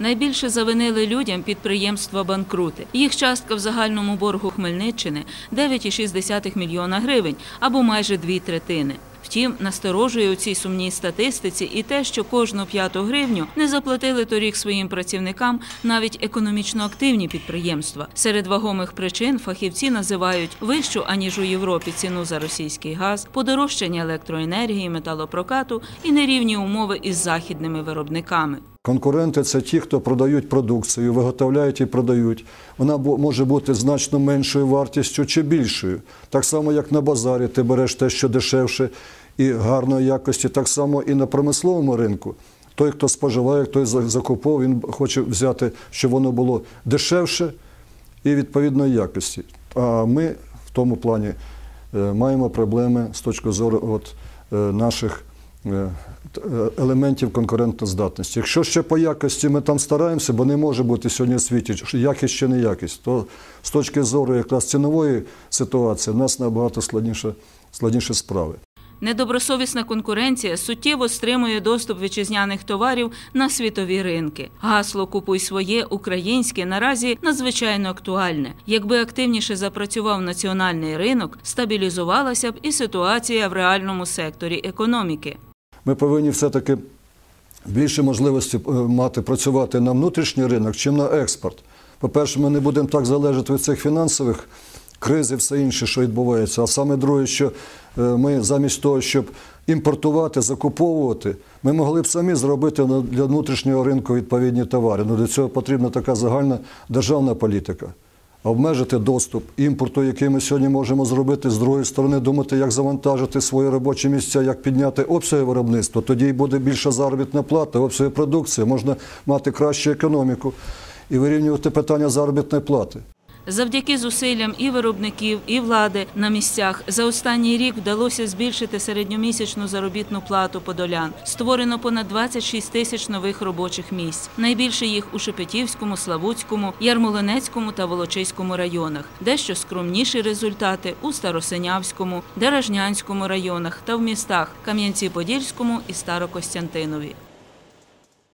Найбільше завинили людям підприємства банкрути. Їх частка в загальному боргу Хмельниччини 9,6 мільйона гривень або майже дві третини. Втім, насторожує у цій сумній статистиці і те, що кожну п'яту гривню не заплатили торік своїм працівникам навіть економічно активні підприємства. Серед вагомих причин фахівці називають вищу аніж у Європі ціну за російський газ, подорожчання електроенергії, металопрокату і нерівні умови із західними виробниками. Конкуренти це ті, хто продають продукцію, виготовляють і продають. Вона може бути значно меншою вартістю чи більшою. Так само, як на базарі, ти береш те, що дешевше і гарної якості, так само і на промисловому ринку. Той, хто споживає, той закупов, він хоче взяти, щоб воно було дешевше і відповідної якості. А ми в тому плані е, маємо проблеми з точки зору от, е, наших елементів конкурентоздатності. Якщо ще по якості ми там стараємося, бо не може бути сьогодні в світі якість чи не якість, то з точки зору якраз цінової ситуації в нас набагато складніше, складніше справи. Недобросовісна конкуренція суттєво стримує доступ вітчизняних товарів на світові ринки. Гасло Купуй своє українське наразі надзвичайно актуальне. Якби активніше запрацював національний ринок, стабілізувалася б і ситуація в реальному секторі економіки. Ми повинні все-таки більше можливості е, мати працювати на внутрішній ринок, чим на експорт. По-перше, ми не будемо так залежати від цих фінансових криз і все інше, що відбувається. А саме друге, що е, ми замість того, щоб імпортувати, закуповувати, ми могли б самі зробити для внутрішнього ринку відповідні товари. Ну, для цього потрібна така загальна державна політика. Обмежити доступ імпорту, який ми сьогодні можемо зробити, з другої сторони, думати, як завантажити свої робочі місця, як підняти обсяги виробництва. Тоді й буде більша заробітна плата, обсяги продукції, можна мати кращу економіку і вирівнювати питання заробітної плати. Завдяки зусиллям і виробників, і влади на місцях за останній рік вдалося збільшити середньомісячну заробітну плату подолян. Створено понад 26 тисяч нових робочих місць. Найбільше їх у Шепетівському, Славутському, Ярмолинецькому та Волочиському районах. Дещо скромніші результати у Старосинявському, Деражнянському районах та в містах Кам'янці-Подільському і Старокостянтинові.